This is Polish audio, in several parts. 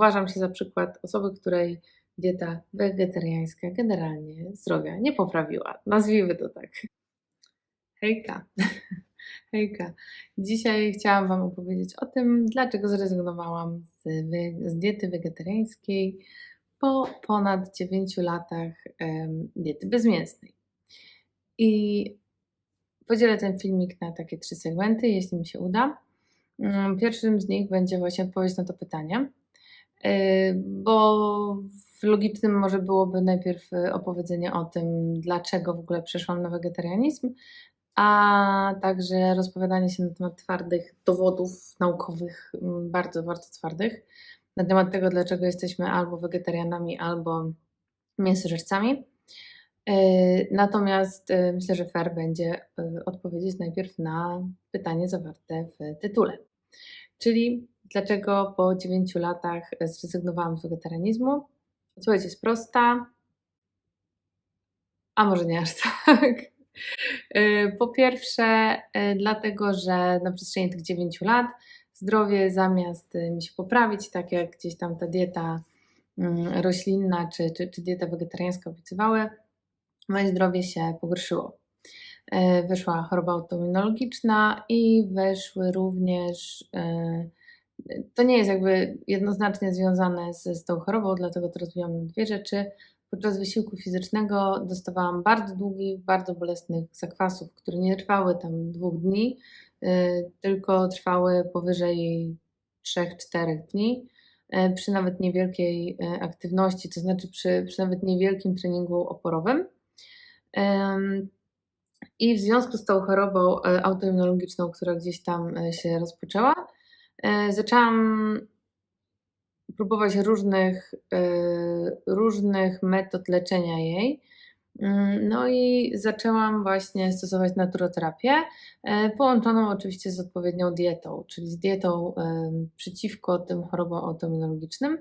uważam się za przykład osoby, której dieta wegetariańska generalnie zdrowia nie poprawiła. Nazwijmy to tak. Hejka. Hejka. Dzisiaj chciałam Wam opowiedzieć o tym, dlaczego zrezygnowałam z, z diety wegetariańskiej po ponad 9 latach um, diety bezmięsnej. I podzielę ten filmik na takie trzy segmenty, jeśli mi się uda. Mm, pierwszym z nich będzie właśnie odpowiedź na to pytanie, bo logicznym może byłoby najpierw y, opowiedzenie o tym, dlaczego w ogóle przeszłam na wegetarianizm, a także rozpowiadanie się na temat twardych dowodów naukowych, mm, bardzo, bardzo twardych, na temat tego, dlaczego jesteśmy albo wegetarianami, albo mięsożercami. Y, natomiast myślę, że fair będzie odpowiedzieć najpierw na pytanie zawarte w tytule. Czyli dlaczego po 9 latach zrezygnowałam z wegetarianizmu? Odpowiedź jest prosta, a może nie aż tak. Y, po pierwsze, y, dlatego, że na przestrzeni tych 9 lat zdrowie zamiast y, mi się poprawić, tak jak gdzieś tam ta dieta mm, roślinna czy, czy, czy dieta wegetariańska obiecywały, moje zdrowie się pogorszyło. Wyszła choroba autoimmunologiczna i weszły również. To nie jest jakby jednoznacznie związane z, z tą chorobą, dlatego to rozwijam dwie rzeczy. Podczas wysiłku fizycznego dostawałam bardzo długich, bardzo bolesnych zakwasów, które nie trwały tam dwóch dni, e, tylko trwały powyżej 3-4 dni przy nawet niewielkiej aktywności, to znaczy przy, przy nawet niewielkim treningu oporowym. I w związku z tą chorobą autoimmunologiczną, która gdzieś tam się rozpoczęła, zaczęłam próbować różnych, różnych metod leczenia jej. Mm, no i zaczęłam właśnie stosować naturoterapię, połączoną oczywiście z odpowiednią dietą, czyli z dietą przeciwko tym chorobom autoimmunologicznym.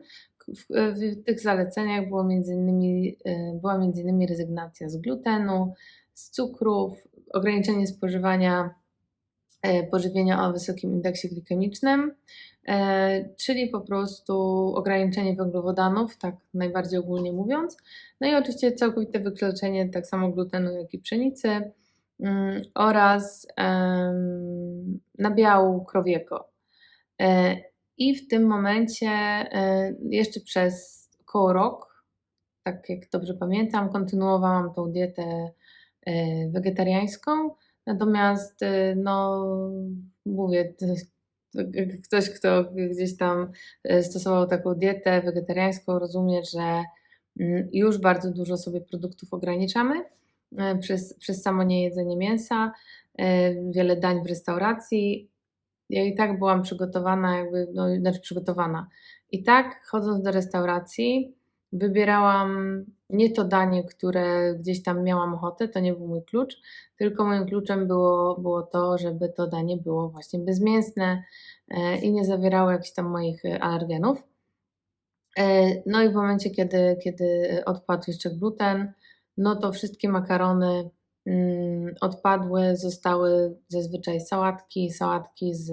W, tych zaleceniach było między innymi, była między innymi rezygnacja z glutenu, z cukrów, ograniczenie spożywania e, pożywienia o wysokim indeksie glikemicznym, e, czyli po prostu ograniczenie węglowodanów, tak najbardziej ogólnie mówiąc. No i oczywiście całkowite wykluczenie tak samo glutenu, jak i pszenicy mm, oraz nabiału krowiego. E, I w tym momencie jeszcze przez około rok, tak jak dobrze pamiętam, kontynuowałam tą dietę E, wegetariańską. Natomiast, e, no, mówię, ktoś, kto gdzieś tam e, stosował taką dietę wegetariańską, rozumie, że mm, już bardzo dużo sobie produktów ograniczamy przez, przez samo niejedzenie mięsa, wiele dań w restauracji. Ja i tak byłam przygotowana, jakby, no, znaczy przygotowana. I tak, chodząc do restauracji, wybierałam nie to danie, które gdzieś tam miałam ochotę, to nie był mój klucz, tylko moim kluczem było, było to, żeby to danie było właśnie bezmięsne e, i nie zawierało jakichś tam moich e, alergenów. E, no i w momencie, kiedy, kiedy odpadł jeszcze gluten, no to wszystkie makarony mm, odpadły, zostały zazwyczaj sałatki, sałatki z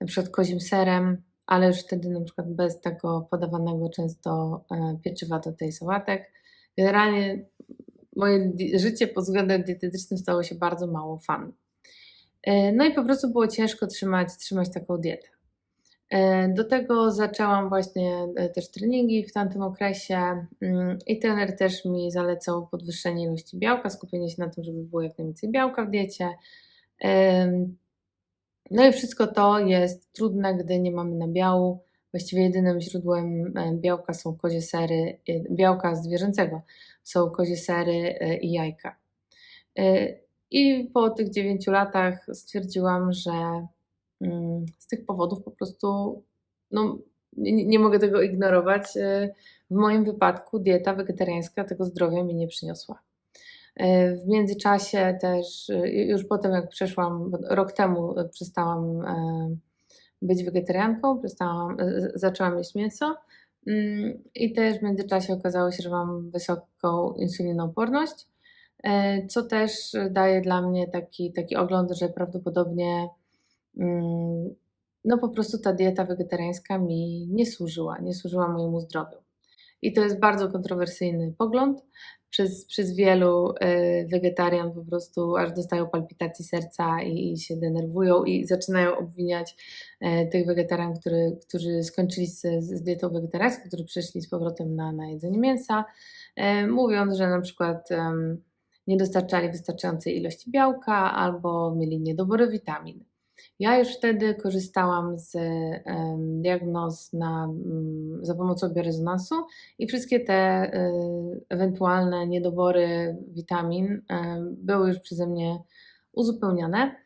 na przykład kozim serem, ale już wtedy na przykład bez tego podawanego często e, pieczywa do tej sałatek. Generalnie moje życie pod względem dietetycznym stało się bardzo mało fan. E, no i po prostu było ciężko trzymać, trzymać taką dietę. E, do tego zaczęłam właśnie też treningi w tamtym okresie mm, i trener też mi zalecał podwyższenie ilości białka, skupienie się na tym, żeby było jak najwięcej białka w diecie. No i wszystko to jest trudne, gdy nie mamy nabiału. Właściwie jedynym źródłem e, białka są kozie sery, e, białka zwierzęcego są kozie sery e, i jajka. I po tych 9 latach stwierdziłam, że mm, z tych powodów po prostu no, nie, nie mogę tego ignorować. W moim wypadku dieta wegetariańska tego zdrowia mi nie przyniosła. E, w międzyczasie też, e, już potem jak przeszłam, rok temu e, przestałam być wegetarianką, przestałam, zaczęłam jeść mięso mm, i też w międzyczasie okazało się, że mam wysoką insulinooporność, co też daje dla mnie taki, taki ogląd, że prawdopodobnie mm, no po prostu ta dieta wegetariańska mi nie służyła, nie służyła mojemu zdrowiu. I to jest bardzo kontrowersyjny pogląd. Przez, przez wielu y, wegetarian po prostu aż dostają palpitacji serca i, i się denerwują i zaczynają obwiniać y, tych wegetarian, który, którzy skończyli z, z dietą wegetariańską, którzy przeszli z powrotem na, na jedzenie mięsa, y, mówiąc, że na przykład nie dostarczali wystarczającej ilości białka albo mieli niedobory witamin. Ja już wtedy korzystałam z diagnoz na, um, za pomocą biorezonansu i wszystkie te um, ewentualne niedobory witamin były już przeze mnie uzupełnione.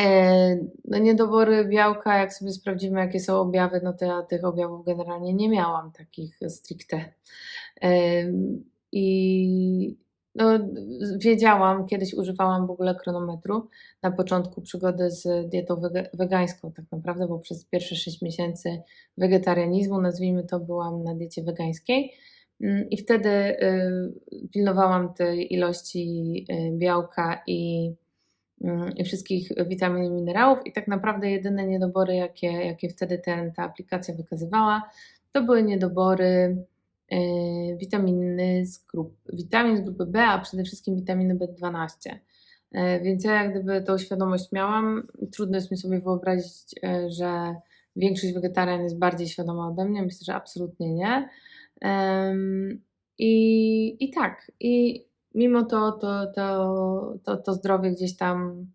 E, no niedobory białka, jak sobie sprawdzimy, jakie są objawy, no to ja tych objawów generalnie nie miałam takich stricte. I no, wiedziałam, kiedyś używałam w ogóle kronometru na początku przygody z dietą wegańską, tak naprawdę, bo przez pierwsze 6 miesięcy wegetarianizmu, nazwijmy to, byłam na diecie wegańskiej. Mm, I wtedy y, pilnowałam tej ilości y, białka i, mm, i wszystkich witamin i minerałów. I tak naprawdę jedyne niedobory, jakie, jakie wtedy ten, ta aplikacja wykazywała, to były niedobory witaminy z grup, witamin z grupy B, a przede wszystkim witaminy B12. E, więc ja jak gdyby tą świadomość miałam. Trudno jest mi sobie wyobrazić, e, że większość wegetarian jest bardziej świadoma ode mnie. Myślę, że absolutnie nie. I, i tak, i mimo to, to, to, to, to zdrowie gdzieś tam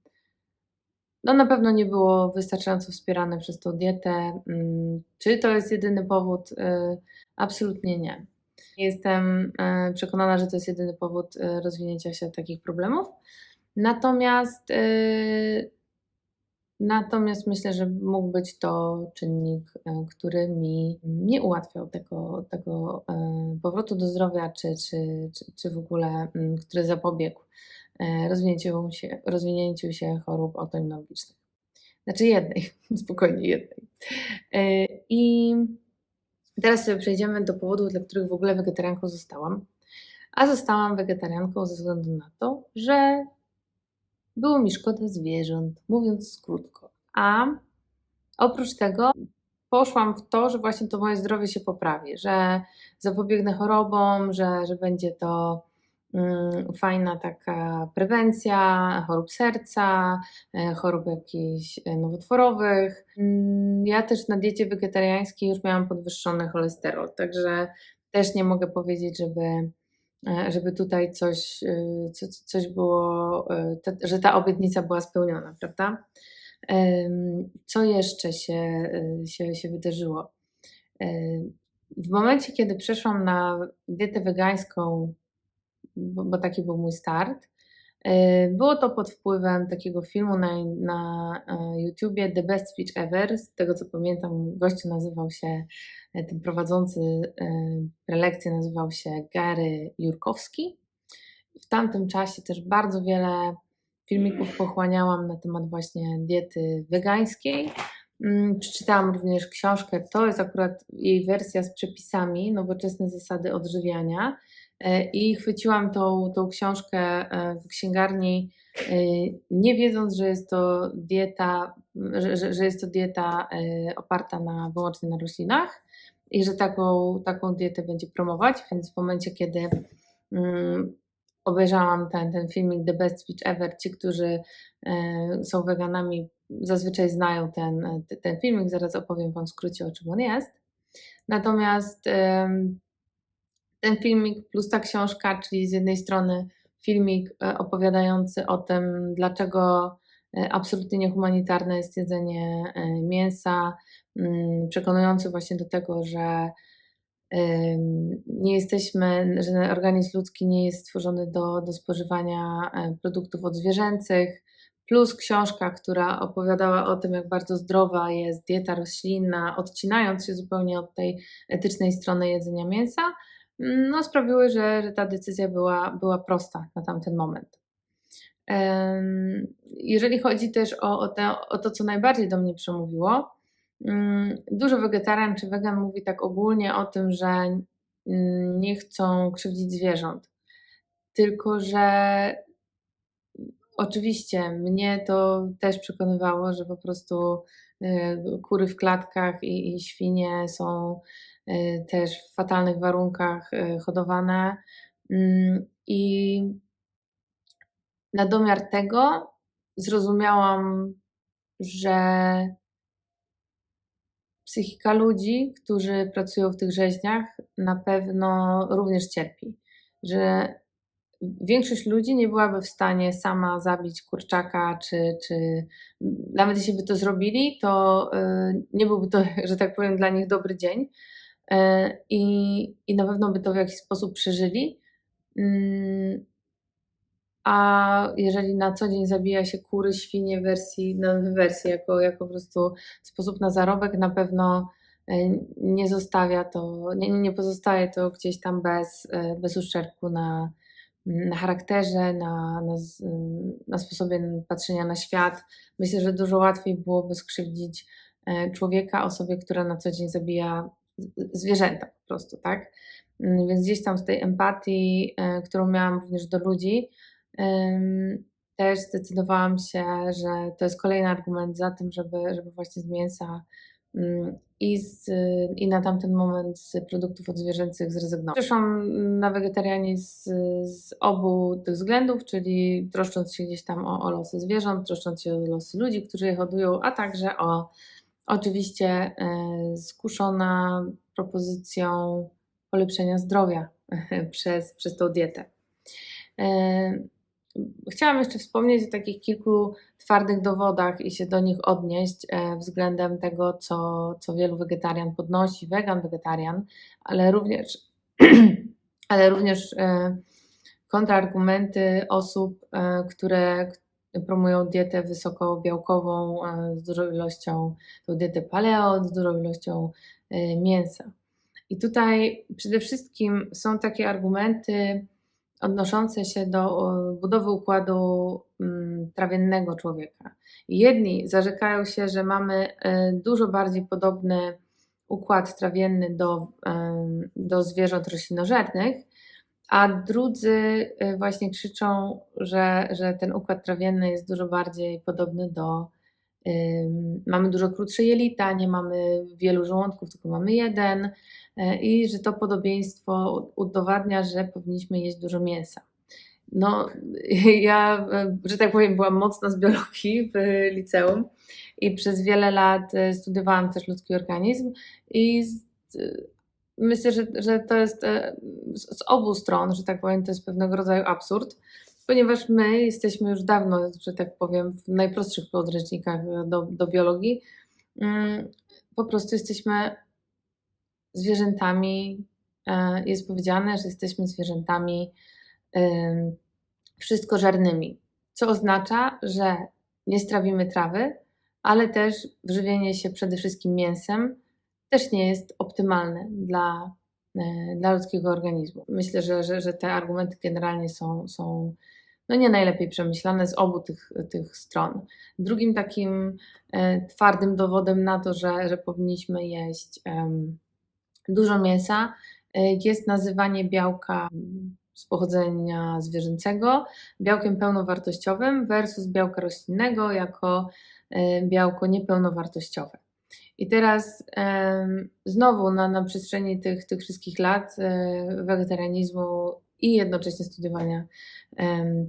no na pewno nie było wystarczająco wspierane przez tą dietę. Mm, czy to jest jedyny powód? Absolutnie nie. Jestem e, przekonana, że to jest jedyny powód e, rozwinięcia się takich problemów. Natomiast, natomiast myślę, że mógł być to czynnik, który mi nie ułatwiał tego, tego powrotu do zdrowia, czy, czy, czy, czy w ogóle, mm, który zapobiegł rozwinięciu się, rozwinięciu się chorób autoimmunologicznych. Znaczy jednej, spokojnie jednej. I Teraz sobie przejdziemy do powodów, dla których w ogóle wegetarianką zostałam. A zostałam wegetarianką ze względu na to, że było mi szkoda zwierząt, mówiąc krótko. A oprócz tego poszłam w to, że właśnie to moje zdrowie się poprawi, że zapobiegnę chorobom, że, że będzie to fajna taka prewencja chorób serca, e, chorób jakichś e, nowotworowych. Mm, ja też na diecie wegetariańskiej już miałam podwyższony cholesterol, także też nie mogę powiedzieć, żeby, e, żeby tutaj coś, coś było, że ta obietnica była spełniona, prawda? Co jeszcze się, się, się wydarzyło? W momencie, kiedy przeszłam na dietę wegańską bo, bo taki był mój start. E, było to pod wpływem takiego filmu na, na e, YouTubie The Best Speech Ever. Z tego co pamiętam, gościu nazywał się, e, ten prowadzący prelekcję nazywał się Gary Jurkowski. W tamtym czasie też bardzo wiele filmików pochłaniałam na temat właśnie diety wegańskiej. Mm, przeczytałam również książkę, to jest akurat jej wersja z przepisami, nowoczesne zasady odżywiania. E, i chwyciłam tą, tą książkę e, w księgarni, e, nie wiedząc, że jest to dieta, że, że jest to dieta oparta na, wyłącznie na roślinach i że taką, taką dietę będzie promować, więc w momencie, kiedy um, obejrzałam ten, ten filmik The Best Speech Ever, ci, którzy są weganami, zazwyczaj znają ten, ten filmik, zaraz opowiem Wam w skrócie, o czym on jest. Natomiast ten filmik plus ta książka, czyli z jednej strony filmik e, opowiadający o tym, dlaczego e, absolutnie niehumanitarne jest jedzenie e, mięsa, mm, przekonujący właśnie do tego, że nie jesteśmy, że organizm ludzki nie jest stworzony do, do spożywania produktów odzwierzęcych, plus książka, która opowiadała o tym, jak bardzo zdrowa jest dieta roślinna, odcinając się zupełnie od tej etycznej strony jedzenia mięsa no, sprawiły, że, że ta decyzja była, była prosta na tamten moment. Jeżeli chodzi też o, o, te, o to, co najbardziej do mnie przemówiło, mm, dużo wegetarian czy wegan mówi tak ogólnie o tym, że mm, nie chcą krzywdzić zwierząt. Tylko, że oczywiście mnie to też przekonywało, że po prostu y, kury w klatkach i, i świnie są też w fatalnych warunkach y, hodowane. Mm, I na domiar tego zrozumiałam, że psychika ludzi, którzy pracują w tych rzeźniach, na pewno również cierpi. Że większość ludzi nie byłaby w stanie sama zabić kurczaka, czy, czy nawet jeśli by to zrobili, to y, nie byłby to, że tak powiem, dla nich dobry dzień. Y, I, i na pewno by to w jakiś sposób przeżyli. Mm, a jeżeli na co dzień zabija się kury, świnie w wersji, w wersji jako, jako po prostu sposób na zarobek, na pewno e, nie zostawia to, nie, nie pozostaje to gdzieś tam bez, e, bez uszczerbku na, na charakterze, na, na, na sposobie patrzenia na świat. Myślę, że dużo łatwiej byłoby skrzywdzić e, człowieka, osobie, która na co dzień zabija zwierzęta po prostu, tak? Mm, więc gdzieś tam z tej empatii, którą miałam również do ludzi, też zdecydowałam się, że to jest kolejny argument za tym, żeby, żeby właśnie z mięsa mm, i, z, i na tamten moment z produktów odzwierzęcych zrezygnować. Przeszłam na wegetarianizm z, z obu tych względów, czyli troszcząc się gdzieś tam o, o losy zwierząt, troszcząc się o losy ludzi, którzy je hodują, a także o oczywiście e, skuszona propozycją polepszenia zdrowia przez, przez tą dietę. E, Chciałam jeszcze wspomnieć o takich kilku twardych dowodach i się do nich odnieść e, względem tego, co, co wielu wegetarian podnosi, wegan, wegetarian, ale również, ale również kontrargumenty osób, które promują dietę wysokobiałkową z dużą ilością, tą dietę paleo, z dużą ilością mięsa. I tutaj przede wszystkim są takie argumenty, odnoszące się do budowy układu mm, trawiennego człowieka. Jedni zarzekają się, że mamy e, dużo bardziej podobny układ trawienny do, do zwierząt roślinożernych, a drudzy e, właśnie krzyczą, że, że ten układ trawienny jest dużo bardziej podobny do. Mamy dużo krótsze jelita, nie mamy wielu żołądków, tylko mamy jeden, E, i że to podobieństwo udowadnia, że powinniśmy jeść dużo mięsa. No, ja, e, że tak powiem, byłam mocna z biologii w liceum i przez wiele lat studiowałam też ludzki organizm i myślę, że, że to jest z obu stron, że tak powiem, to jest pewnego rodzaju absurd, ponieważ my jesteśmy już dawno, że tak powiem, w najprostszych podręcznikach do, do biologii, mm, po prostu jesteśmy zwierzętami, e, jest powiedziane, że jesteśmy zwierzętami wszystkożernymi, co oznacza, że nie strawimy trawy, ale też żywienie się przede wszystkim mięsem też nie jest optymalne dla, e, dla ludzkiego organizmu. Myślę, że, że, że te argumenty generalnie są, są no nie najlepiej przemyślane z obu tych, tych stron. Drugim takim e, twardym dowodem na to, że, że powinniśmy jeść dużo mięsa, y, jest nazywanie białka z pochodzenia zwierzęcego białkiem pełnowartościowym versus białka roślinnego jako białko niepełnowartościowe. I teraz znowu na, na przestrzeni tych, tych wszystkich lat y, wegetarianizmu i jednocześnie studiowania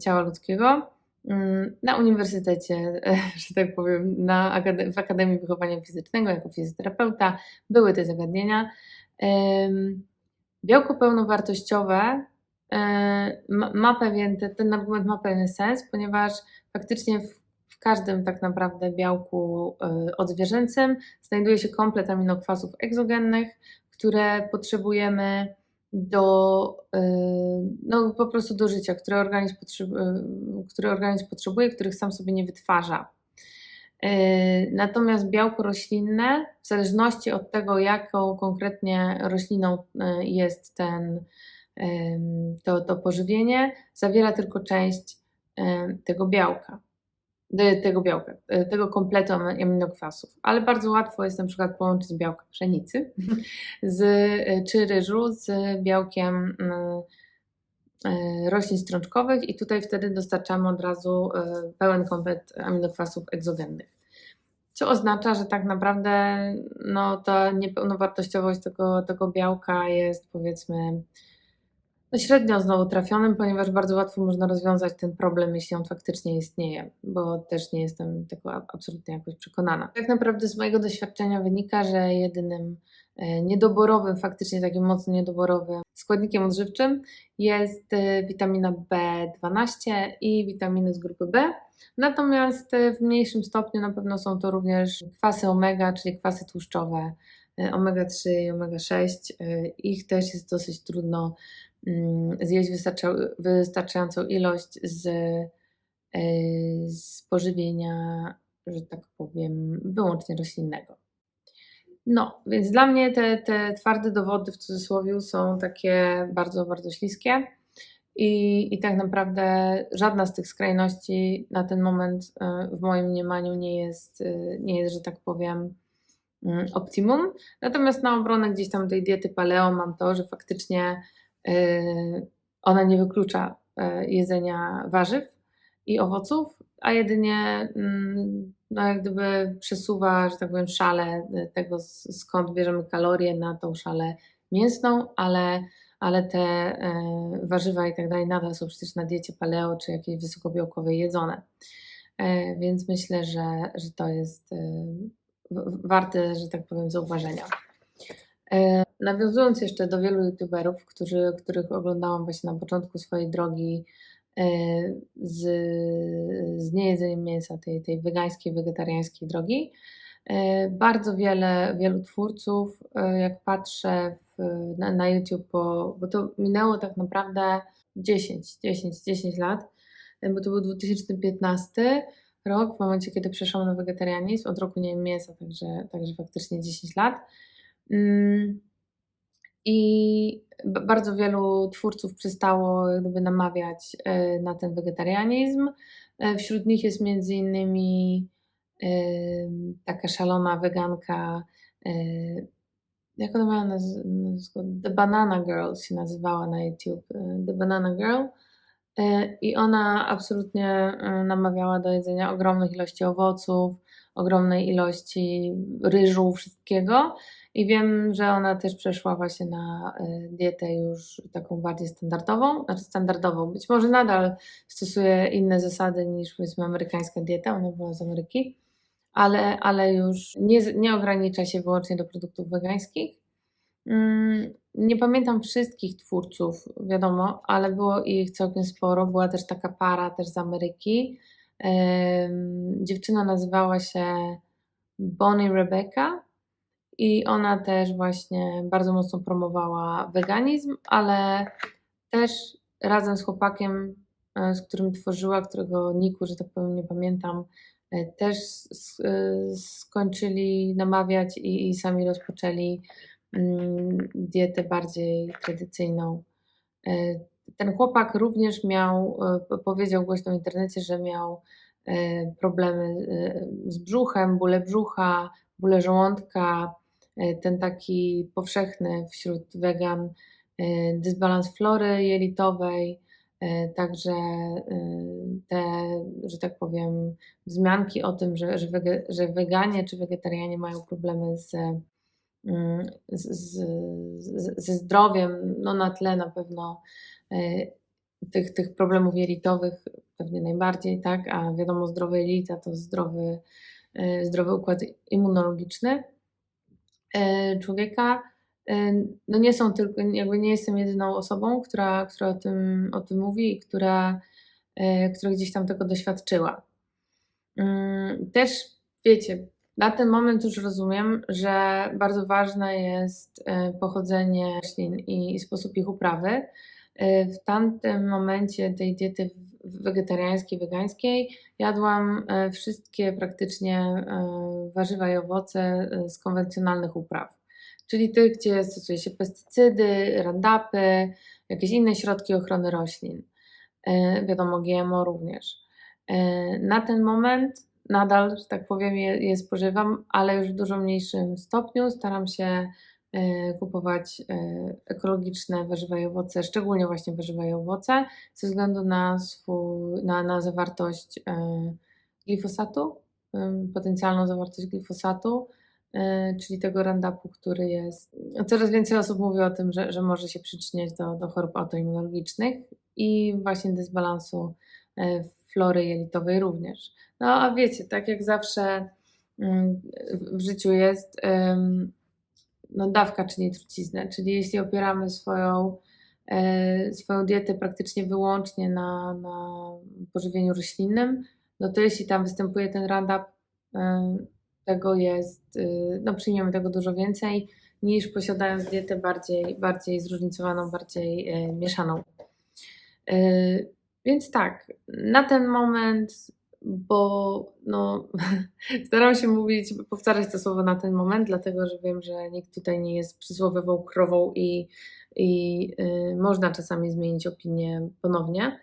ciała ludzkiego mm, na uniwersytecie, że tak powiem, na w Akademii Wychowania Fizycznego jako fizjoterapeuta były te zagadnienia. Białko pełnowartościowe e, ma pewien, ten argument ma pewien sens, ponieważ faktycznie w każdym tak naprawdę białku e, odzwierzęcym znajduje się komplet aminokwasów egzogennych, które potrzebujemy do, e, no po prostu do życia, które organizm, potrzebuje, które organizm potrzebuje, których sam sobie nie wytwarza. Natomiast białko roślinne, w zależności od tego, jaką konkretnie rośliną jest ten, to, to pożywienie, zawiera tylko część tego białka, tego białka, tego kompletu aminokwasów. Ale bardzo łatwo jest na przykład połączyć białka pszenicy z, czy ryżu z białkiem yy, roślin strączkowych i tutaj wtedy dostarczamy od razu pełen komplet aminokwasów egzogennych. Co oznacza, że tak naprawdę no, ta niepełnowartościowość tego, tego białka jest powiedzmy no, średnio znowu trafionym, ponieważ bardzo łatwo można rozwiązać ten problem, jeśli on faktycznie istnieje, bo też nie jestem tego absolutnie jakoś przekonana. Tak naprawdę z mojego doświadczenia wynika, że jedynym e, niedoborowym, faktycznie takim mocno niedoborowym składnikiem odżywczym jest e, witamina B12 i witaminy z grupy B. Natomiast e, w mniejszym stopniu na pewno są to również kwasy omega, czyli kwasy tłuszczowe, e, omega-3 i omega-6. E, Ich też jest dosyć trudno zjeść wystarcza- wystarczającą ilość z, e, z pożywienia, że tak powiem, wyłącznie roślinnego. No, więc dla mnie te, te twarde dowody w cudzysłowie są takie bardzo, bardzo śliskie. I, I tak naprawdę żadna z tych skrajności na ten moment e, w moim mniemaniu nie jest, e, nie jest, że tak powiem, mm, optimum. Natomiast na obronę gdzieś tam tej diety paleo mam to, że faktycznie ona nie wyklucza e, jedzenia warzyw i owoców, a jedynie mm, no jak gdyby przesuwa, że tak powiem, szalę e, tego, skąd bierzemy kalorie na tą szalę mięsną, ale, ale te warzywa i tak dalej nadal są przecież na diecie paleo czy jakiejś wysokobiałkowej jedzone. E, Więc myślę, że, że to jest warte, że tak powiem, zauważenia. E, Nawiązując jeszcze do wielu youtuberów, którzy, których oglądałam właśnie na początku swojej drogi e, z, z niejedzeniem mięsa, tej, tej wegańskiej, wegetariańskiej drogi, e, bardzo wiele, wielu twórców, jak patrzę w, na, na YouTube, bo, bo to minęło tak naprawdę 10, 10, 10 lat, bo to był 2015 rok, w momencie, kiedy przeszłam na wegetarianizm, od roku nie mięsa, także, także faktycznie 10 lat. Mm, I bardzo wielu twórców przestało jak gdyby namawiać e, na ten wegetarianizm. E, Wśród nich jest między innymi em, taka szalona weganka, e, jak ona miała naz- nazwę? The Banana Girl się nazywała na YouTube. e, The Banana Girl. E, I ona absolutnie e, namawiała do jedzenia ogromnych ilości owoców, ogromnej ilości ryżu, wszystkiego. I wiem, że ona też przeszła właśnie na e, dietę już taką bardziej standardową, znaczy standardową. Być może nadal stosuje inne zasady niż powiedzmy amerykańska dieta, ona była z Ameryki, ale, ale już nie, nie ogranicza się wyłącznie do produktów wegańskich. Mm, Nie pamiętam wszystkich twórców, wiadomo, ale było ich całkiem sporo. Była też taka para też z Ameryki. Dziewczyna nazywała się Bonnie Rebecca i ona też właśnie bardzo mocno promowała weganizm, ale też razem z chłopakiem, e, z którym tworzyła, którego niku, że tak powiem, nie pamiętam, e, też e, skończyli namawiać i, i sami rozpoczęli mm, dietę bardziej tradycyjną. Ten chłopak również miał, po- powiedział głośno w internecie, że miał problemy z brzuchem, bóle brzucha, bóle żołądka, ten taki powszechny wśród wegan e, dysbalans flory jelitowej, e, także e, te, że tak powiem, wzmianki o tym, że, że, wege, że weganie czy wegetarianie mają problemy z, mm, z, z, ze zdrowiem, no na tle na pewno e, tych, tych problemów jelitowych pewnie najbardziej, tak, a wiadomo zdrowe jelita to zdrowy, e, zdrowy układ immunologiczny. e, człowieka. E, No nie są tylko, jakby nie jestem jedyną osobą, która, która o, tym, o tym mówi i która, e, która gdzieś tam tego doświadczyła. Mm, Też wiecie, na ten moment już rozumiem, że bardzo ważne jest e, pochodzenie roślin i sposób ich uprawy. E, W tamtym momencie tej diety wegetariańskiej, wegańskiej jadłam e, wszystkie praktycznie e, warzywa i owoce e, z konwencjonalnych upraw. Czyli tych, gdzie stosuje się pestycydy, randapy, jakieś inne środki ochrony roślin. Wiadomo, GMO również. Na ten moment nadal, że tak powiem, je, je spożywam, ale już w dużo mniejszym stopniu. Staram się kupować e, ekologiczne warzywa i owoce, szczególnie właśnie warzywa i owoce, ze względu na, swój, na, na zawartość e, glifosatu. potencjalną zawartość glifosatu, czyli tego Roundupu, który jest coraz więcej osób mówi o tym, że że może się przyczyniać do do chorób autoimmunologicznych i właśnie dysbalansu, flory jelitowej również. No, a wiecie, tak jak zawsze, mm, w życiu jest, no dawka czyni truciznę, czyli jeśli opieramy swoją, yy, swoją dietę praktycznie wyłącznie na na pożywieniu roślinnym, no to jeśli tam występuje ten Roundup, yy, tego jest, yy, no przyjmiemy tego dużo więcej niż posiadając dietę bardziej bardziej zróżnicowaną, bardziej, yy, mieszaną. Yy, więc tak, na ten moment, bo no staram się mówić, powtarzać to słowo na ten moment, dlatego że wiem, że nikt tutaj nie jest przysłowiową krową i i, yy, można czasami zmienić opinię ponownie.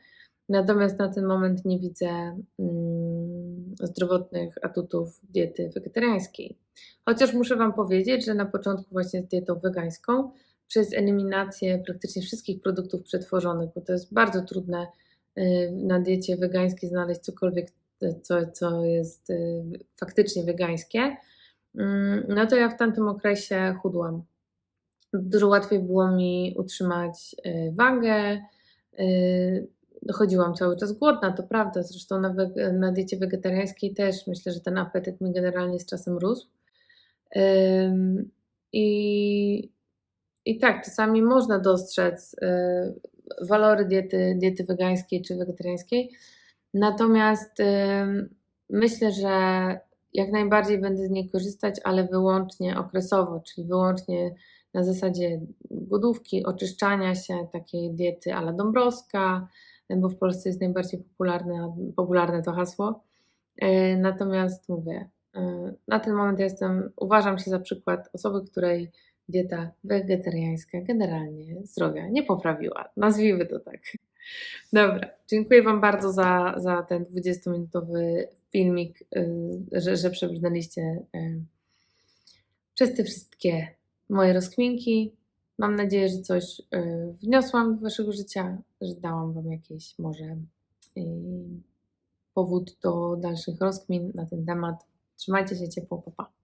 Natomiast na ten moment nie widzę, mm, zdrowotnych atutów diety wegetariańskiej. Chociaż muszę Wam powiedzieć, że na początku właśnie z dietą wegańską, przez eliminację praktycznie wszystkich produktów przetworzonych, bo to jest bardzo trudne, yy, na diecie wegańskiej znaleźć cokolwiek, co co jest, yy, faktycznie wegańskie, mm, no to ja w tamtym okresie chudłam. Dużo łatwiej było mi utrzymać, yy, wagę, yy, chodziłam cały czas głodna, to prawda, zresztą na na diecie wegetariańskiej też myślę, że ten apetyt mi generalnie z czasem rósł. I i tak, czasami można dostrzec, walory diety diety wegańskiej czy wegetariańskiej, natomiast, myślę, że jak najbardziej będę z niej korzystać, ale wyłącznie okresowo, czyli wyłącznie na zasadzie głodówki, oczyszczania się, takiej diety à la Dąbrowska, bo w Polsce jest najbardziej popularne popularne to hasło. Yy, natomiast mówię, yy, na ten moment jestem uważam się za przykład osoby, której dieta wegetariańska generalnie zdrowia nie poprawiła, nazwijmy to tak. Dobra, dziękuję Wam bardzo za za ten dwudziestominutowy filmik, yy, że że przebrnęliście, przez te wszystkie moje rozkminki. Mam nadzieję, że coś, yy, wniosłam do Waszego życia, że dałam Wam jakieś może, powód do dalszych rozkmin na ten temat. Trzymajcie się ciepło, pa pa.